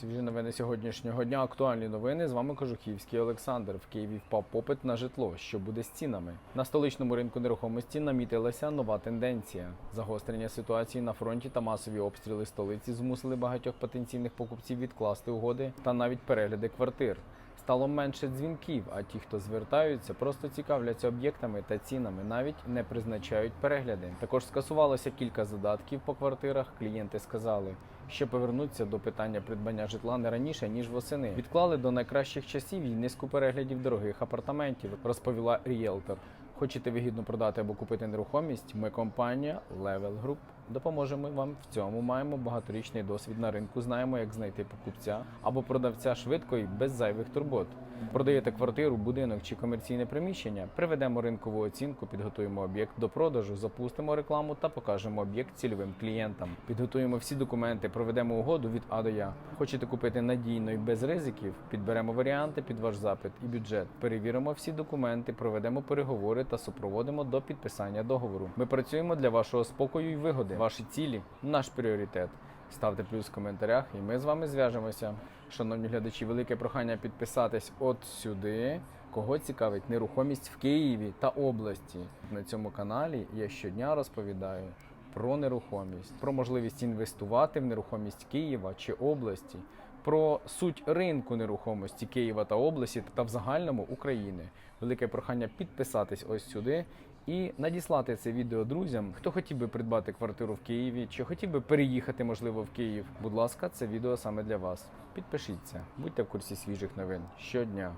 Свіжі новини сьогоднішнього дня. Актуальні новини. З вами Кожухівський Олександр. В Києві впав попит на житло. Що буде з цінами? На столичному ринку нерухомості намітилася нова тенденція. Загострення ситуації на фронті та масові обстріли столиці змусили багатьох потенційних покупців відкласти угоди та навіть перегляди квартир. Стало менше дзвінків, а ті, хто звертаються, просто цікавляться об'єктами та цінами, навіть не призначають перегляди. Також скасувалося кілька задатків по квартирах. Клієнти сказали, що повернуться до питання придбання житла не раніше ніж восени. Відклали до найкращих часів і низку переглядів дорогих апартаментів, розповіла ріелтор. Хочете вигідно продати або купити нерухомість? Ми компанія Level Group. Допоможемо вам в цьому. Маємо багаторічний досвід на ринку. Знаємо, як знайти покупця або продавця швидко і без зайвих турбот. Продаєте квартиру, будинок чи комерційне приміщення? Приведемо ринкову оцінку, підготуємо об'єкт до продажу, запустимо рекламу та покажемо об'єкт цільовим клієнтам. Підготуємо всі документи, проведемо угоду від А до Я. Хочете купити надійно і без ризиків? Підберемо варіанти під ваш запит і бюджет. Перевіримо всі документи, проведемо переговори та супроводимо до підписання договору. Ми працюємо для вашого спокою і вигоди. Ваші цілі наш пріоритет. Ставте плюс в коментарях, і ми з вами зв'яжемося. Шановні глядачі, велике прохання підписатись от сюди. Кого цікавить нерухомість в Києві та області. На цьому каналі я щодня розповідаю про нерухомість, про можливість інвестувати в нерухомість Києва чи області, про суть ринку нерухомості Києва та області та в загальному України. Велике прохання підписатись ось сюди і надіслати це відео друзям, хто хотів би придбати квартиру в Києві, чи хотів би переїхати, можливо, в Київ. Будь ласка, це відео саме для вас. Підпишіться, будьте в курсі свіжих новин щодня.